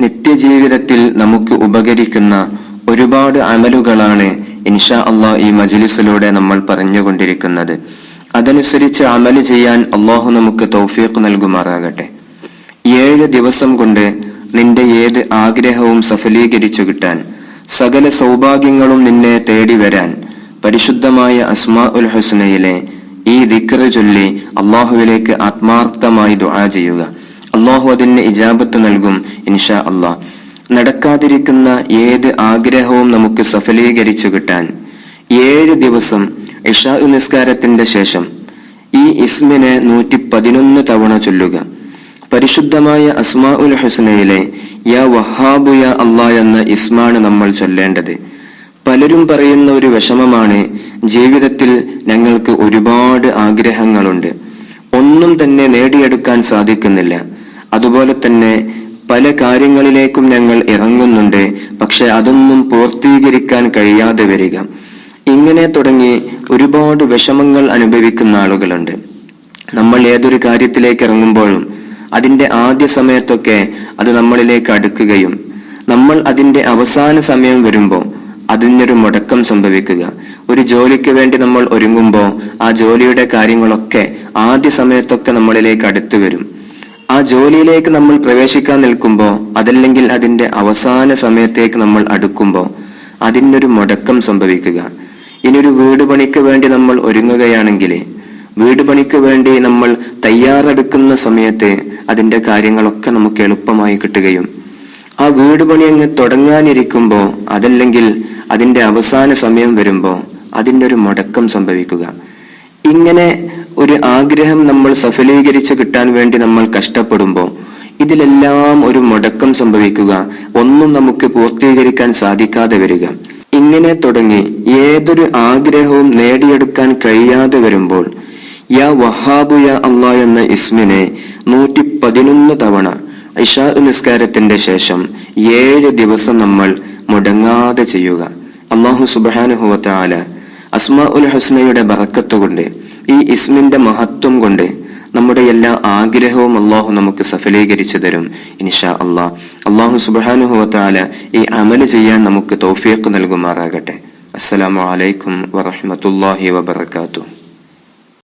നിത്യജീവിതത്തിൽ നമുക്ക് ഉപകരിക്കുന്ന ഒരുപാട് അമലുകളാണ് ഇൻഷാ അള്ളാഹ് ഈ മജ്ലിസിലൂടെ നമ്മൾ പറഞ്ഞുകൊണ്ടിരിക്കുന്നത്. അതനുസരിച്ച് അമൽ ചെയ്യാൻ അള്ളാഹു നമുക്ക് തൗഫീഖ് നൽകുമാറാകട്ടെ. ഏഴ് ദിവസം കൊണ്ട് നിന്റെ ഏത് ആഗ്രഹവും സഫലീകരിച്ചു കിട്ടാൻ സകല സൗഭാഗ്യങ്ങളും നിന്നെ തേടി വരാൻ പരിശുദ്ധമായ അസ്മാ ഉൽ ഹുസ്നയിലെ ഈ ദിക്റ് ചൊല്ലി അള്ളാഹുവിലേക്ക് ആത്മാർത്ഥമായി ദുആ ചെയ്യുക. അള്ളാഹു അതിന് ഇജാബത്ത് നൽകും ഇൻഷാ അള്ളാഹ് നടക്കാതിരിക്കുന്ന ഏത് ആഗ്രഹവും നമുക്ക് സഫലീകരിച്ചു കിട്ടാൻ. ഏഴ് ദിവസം ഇഷാ നിസ്കാരത്തിന്റെ ശേഷം ഈ ഇസ്മിനെ നൂറ്റി പതിനൊന്ന് തവണ ചൊല്ലുക. പരിശുദ്ധമായ അസ്മാ ഉൽ ഹുസ്നയിലെ യാ വഹാബു യാ അള്ളാ എന്ന ഇസ്മാണ് നമ്മൾ ചൊല്ലേണ്ടത്. പലരും പറയുന്ന ഒരു വിഷമമാണ് ജീവിതത്തിൽ ഞങ്ങൾക്ക് ഒരുപാട് ആഗ്രഹങ്ങളുണ്ട്. ഒന്നും തന്നെ നേടിയെടുക്കാൻ സാധിക്കുന്നില്ല. അതുപോലെ തന്നെ പല കാര്യങ്ങളിലേക്കും ഞങ്ങൾ ഇറങ്ങുന്നുണ്ട്. പക്ഷെ അതൊന്നും പൂർത്തീകരിക്കാൻ കഴിയാതെ വരിക. ഇങ്ങനെ തുടങ്ങി ഒരുപാട് വിഷമങ്ങൾ അനുഭവിക്കുന്ന ആളുകളുണ്ട്. നമ്മൾ ഏതൊരു കാര്യത്തിലേക്ക് ഇറങ്ങുമ്പോഴും അതിന്റെ ആദ്യ സമയത്തൊക്കെ അത് നമ്മളിലേക്ക് അടുക്കുകയും നമ്മൾ അതിന്റെ അവസാന സമയം വരുമ്പോൾ അതിനൊരു മുടക്കം സംഭവിക്കുക. ഒരു ജോലിക്ക് വേണ്ടി നമ്മൾ ഒരുങ്ങുമ്പോൾ ആ ജോലിയുടെ കാര്യങ്ങളൊക്കെ ആദ്യ സമയത്തൊക്കെ നമ്മളിലേക്ക് അടുത്തു വരും. ആ ജോലിയിലേക്ക് നമ്മൾ പ്രവേശിക്കാൻ നിൽക്കുമ്പോൾ അതല്ലെങ്കിൽ അതിന്റെ അവസാന സമയത്തേക്ക് നമ്മൾ അടുക്കുമ്പോൾ അതിനൊരു മുടക്കം സംഭവിക്കുക. ഇനിയൊരു വീട് പണിക്ക് വേണ്ടി നമ്മൾ ഒരുങ്ങുകയാണെങ്കിൽ വീട് പണിക്ക് വേണ്ടി നമ്മൾ തയ്യാറെടുക്കുന്ന സമയത്ത് അതിന്റെ കാര്യങ്ങളൊക്കെ നമുക്ക് എളുപ്പമായി കിട്ടുകയും ആ വീട് പണി അങ്ങ് തുടങ്ങാനിരിക്കുമ്പോൾ അതല്ലെങ്കിൽ അതിന്റെ അവസാന സമയം വരുമ്പോൾ അതിന്റെ ഒരു മുടക്കം സംഭവിക്കുക. ഇങ്ങനെ ഒരു ആഗ്രഹം നമ്മൾ സഫലീകരിച്ച് കിട്ടാൻ വേണ്ടി നമ്മൾ കഷ്ടപ്പെടുമ്പോൾ ഇതിലെല്ലാം ഒരു മുടക്കം സംഭവിക്കുക ഒന്നും നമുക്ക് പൂർത്തീകരിക്കാൻ സാധിക്കാതെ വരിക. ഇങ്ങനെ തുടങ്ങി ഏതൊരു ആഗ്രഹവും നേടിയെടുക്കാൻ കഴിയാതെ വരുമ്പോൾ യാ വഹാബു യാ അള്ളാ എന്ന ഇസ്മിനെ നൂറ്റി പതിനൊന്ന് തവണ ഇഷാ നിസ്കാരത്തിന്റെ ശേഷം ഏഴ് ദിവസം നമ്മൾ മുടങ്ങാതെ ചെയ്യുക. അള്ളാഹു സുബാനുഹുവല അസ്മാ ഉൽ ഹസ്നയുടെ ബറക്കത്ത് കൊണ്ട് ഈ ഇസ്മിന്റെ മഹത്വം കൊണ്ട് നമ്മുടെ എല്ലാ ആഗ്രഹവും അള്ളാഹു നമുക്ക് സഫലീകരിച്ചു തരും ഇൻഷാ അള്ളാഹ് അള്ളാഹു സുബാനുഹുവത്താല ഈ അമൽ ചെയ്യാൻ നമുക്ക് തൗഫീഖ് നൽകുമാറാകട്ടെ. അസ്സലാമു അലൈക്കും വറഹമത്തല്ലാഹി വബർക്കാത്തു